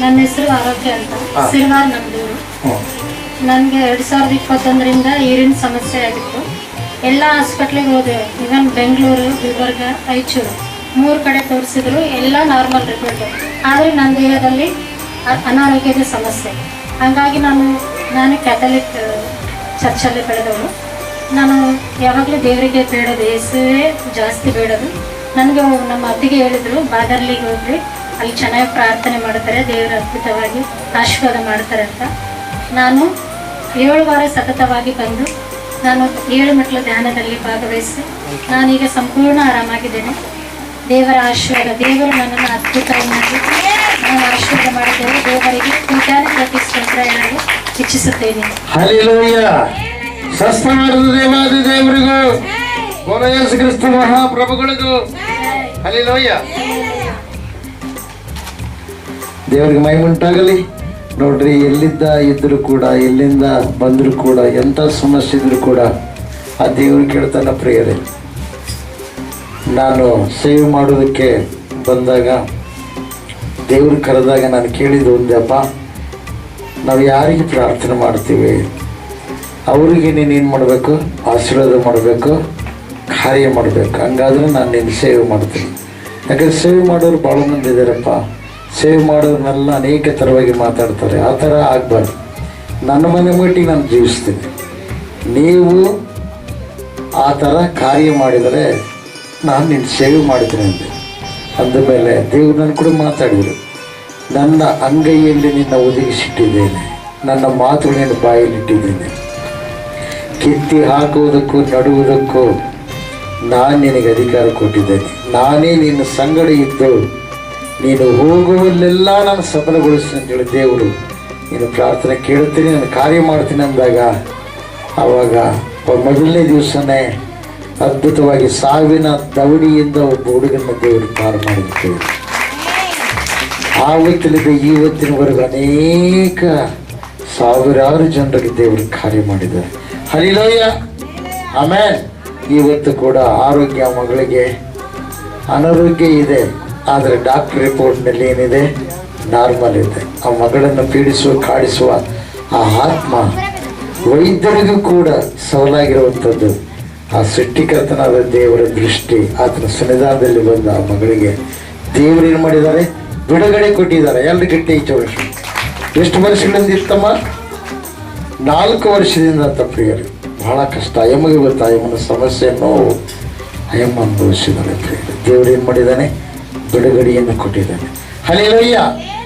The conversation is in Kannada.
ನನ್ನ ಹೆಸರು ಆರೋಗ್ಯ ಅಂತ. ಸಿಲ್ವಾರ್ ನಮ್ದೂರು ನನಗೆ ಎರಡು ಸಾವಿರದ ಇಪ್ಪತ್ತೊಂದರಿಂದ ಯೂರಿನ್ ಸಮಸ್ಯೆ ಆಗಿತ್ತು. ಎಲ್ಲ ಹಾಸ್ಪಿಟ್ಲಿಗೆ ಹೋದೆ. ಇವನ್ ಬೆಂಗಳೂರು ಗುಲ್ಬರ್ಗ ರಾಯಚೂರು. ಮೂರು ಕಡೆ ತೋರಿಸಿದ್ರು. ಎಲ್ಲ ನಾರ್ಮಲ್ ರಿಪೋರ್ಟ್ ಆದರೆ ನನ್ನ ದೇಹದಲ್ಲಿ ಅ- ಅನಾರೋಗ್ಯದ ಸಮಸ್ಯೆ. ಹಾಗಾಗಿ ನಾನು ನಾನು ಕ್ಯಾಥಲಿಕ್ ಚರ್ಚಲ್ಲಿ ಬೆಳೆದವಳು. ನಾನು ಯಾವಾಗಲೂ ದೇವರಿಗೆ ಬೇಡೋದು ಯೇಸುವೇ ಜಾಸ್ತಿ ಬೇಡೋದು. ನನಗೆ ನಮ್ಮ ಅತ್ತಿಗೆ ಹೇಳಿದರು ಬಾದರ್ಲಿಗೆ ಹೋಗ್ರಿ. ಅಲ್ಲಿ ಚೆನ್ನಾಗಿ ಪ್ರಾರ್ಥನೆ ಮಾಡ್ತಾರೆ ದೇವರ ಅದ್ಭುತವಾಗಿ ಆಶೀರ್ವಾದ ಮಾಡ್ತಾರೆ ಅಂತ. ನಾನು ಏಳು ವಾರ ಸತತವಾಗಿ ಬಂದು ನಾನು ಏಳು ಮೆಟ್ಲು ಧ್ಯಾನದಲ್ಲಿ ಭಾಗವಹಿಸಿ ನಾನೀಗ ಸಂಪೂರ್ಣ ಆರಾಮಾಗಿದ್ದೇನೆ. ದೇವರ ಆಶೀರ್ವಾದ ದೇವರು ನನ್ನನ್ನು ಅದ್ಭುತವಾಗಿ ನಾನು ಆಶೀರ್ವಾದ ಮಾಡಿದ್ದೇನೆ. ದೇವರಿಗೆ ಕೋಟ್ಯಾನು ಪ್ರತಿ ಸ್ತೋತ್ರ ಹೇಳಲು ಇಚ್ಛಿಸುತ್ತೇನೆ. ದೇವಾದಿ ದೇವರಿಗೂ ಕ್ರಿಸ್ತ ಮಹಾಪ್ರಭುಗಳಿಗೂ ದೇವರಿಗೆ ಉಂಟಾಗಲಿ. ನೋಡ್ರಿ, ಎಲ್ಲಿದ್ದ ಇದ್ದರೂ ಕೂಡ, ಎಲ್ಲಿಂದ ಬಂದರೂ ಕೂಡ ಎಂಥ ಸಮಸ್ಯೆ ಇದ್ದರೂ ಕೂಡ, ಆ ದೇವ್ರಿಗೆ ಕೇಳ್ತಾನ ಪ್ರೇಯರೆ. ನಾನು ಸೇವ್ ಮಾಡೋದಕ್ಕೆ ಬಂದಾಗ ದೇವ್ರಿಗೆ ಕರೆದಾಗ ನಾನು ಕೇಳಿದ್ದು ಅಪ್ಪ, ನಾವು ಯಾರಿಗೆ ಪ್ರಾರ್ಥನೆ ಮಾಡ್ತೀವಿ? ಅವರಿಗೆ ನೀನು ಏನು ಮಾಡಬೇಕು? ಆಶೀರ್ವಾದ ಮಾಡಬೇಕು? ಕಾರ್ಯ ಮಾಡಬೇಕು? ಹಂಗಾದ್ರೆ ನಾನು ನಿನ್ನ ಸೇವೆ ಮಾಡ್ತೀನಿ. ಯಾಕಂದ್ರೆ ಸೇವೆ ಮಾಡೋರು ಭಾಳ ಮಂದಿ ಇದ್ದಾರಪ್ಪ ಸೇವೆ ಮಾಡೋದನ್ನೆಲ್ಲ ಅನೇಕ ಥರವಾಗಿ ಮಾತಾಡ್ತಾರೆ. ಆ ಥರ ಆಗಬಾರ್ದು. ನನ್ನ ಮನೆ ಮಟ್ಟಿಗೆ ನಾನು ಜೀವಿಸ್ತೀನಿ. ನೀವು ಆ ಥರ ಕಾರ್ಯ ಮಾಡಿದರೆ ನಾನು ನಿನ್ನ ಸೇವೆ ಮಾಡ್ತೀನಿ ಅಂದೆ. ಅಂದಮೇಲೆ ದೇವ್ರು ನನ್ನ ಕೂಡ ಮಾತಾಡಿದರು. ನನ್ನ ಅಂಗೈಯಲ್ಲಿ ನಿನ್ನ ಒದಗಿಸಿಟ್ಟಿದ್ದೇನೆ. ನನ್ನ ಮಾತುಗಳನ್ನು ಬಾಯಲ್ಲಿಟ್ಟಿದ್ದೇನೆ. ಕಿತ್ತಿ ಹಾಕುವುದಕ್ಕೂ ನಡುವುದಕ್ಕೂ ನಾನು ನಿನಗೆ ಅಧಿಕಾರ ಕೊಟ್ಟಿದ್ದೇನೆ. ನಾನೇ ನಿನ್ನ ಸಂಗಡ ಇದ್ದು ನೀನು ಹೋಗುವಲ್ಲೆಲ್ಲ ನಾನು ಸಫಲಗೊಳಿಸ್ತೀನಿ ಅಂತೇಳಿ ದೇವರು ನೀನು ಪ್ರಾರ್ಥನೆ ಕೇಳ್ತೀನಿ ನಾನು ಕಾರ್ಯ ಮಾಡ್ತೀನಿ ಅಂದಾಗ, ಆವಾಗ ಮೊದಲನೇ ದಿವಸನೇ ಅದ್ಭುತವಾಗಿ ಸಾವಿನ ದವಡಿಯಿಂದ ಒಬ್ಬ ಹುಡುಗನ ದೇವರು ಪಾರು ಮಾಡಿದ್ದೇವೆ ಆವತ್ತಿನಿಂದ ಇವತ್ತಿನವರೆಗೂ ಅನೇಕ ಸಾವಿರಾರು ಜನರಿಗೆ ದೇವರು ಕಾರ್ಯ ಮಾಡಿದ್ದಾರೆ. ಹರಿಲೋಯ! ಆಮೇಲೆ ಇವತ್ತು ಕೂಡ ಆರೋಗ್ಯ ಮಗಳಿಗೆ ಅನಾರೋಗ್ಯ ಇದೆ. ಆದರೆ ಡಾಕ್ಟರ್ ರಿಪೋರ್ಟ್ನಲ್ಲಿ ಏನಿದೆ? ನಾರ್ಮಲ್ ಇದೆ. ಆ ಮಗಳನ್ನು ಪೀಡಿಸುವ, ಕಾಡಿಸುವ ಆ ಆತ್ಮ ವೈದ್ಯರಿಗೂ ಕೂಡ ಸವಲಾಗಿರುವಂಥದ್ದು. ಆ ಸೃಷ್ಟಿಕರ್ತನಾದ ದೇವರ ದೃಷ್ಟಿ, ಆತನ ಸನ್ನಿಧಾನದಲ್ಲಿ ಬಂದ ಆ ಮಗಳಿಗೆ ದೇವರು ಏನು ಮಾಡಿದ್ದಾರೆ? ಬಿಡುಗಡೆ ಕೊಟ್ಟಿದ್ದಾರೆ. ಎರಡು ಗಂಟೆ ಈಚೆ ಎಷ್ಟು ವರ್ಷಗಳಿಂದ ಇತ್ತಮ್ಮ? ನಾಲ್ಕು ವರ್ಷದಿಂದ ಪ್ರಿಯರು. ಬಹಳ ಕಷ್ಟ. ಅಯ್ಯಮ್ಮಗೆ ಗೊತ್ತಾ, ಅಯ್ಯಮ್ಮನ ಸಮಸ್ಯೆಯನ್ನು ಅಯ್ಯಮ್ಮ ಅನುಭವಿಸಿದ್ದಾರೆ ಪ್ರಿಯರು. ದೇವರು ಏನು ಮಾಡಿದ್ದಾನೆ? ಬಿಡುಗಡೆಯನ್ನು ಕೊಟ್ಟಿದ್ದಾನೆ. ಹಲಿಲಯ್ಯ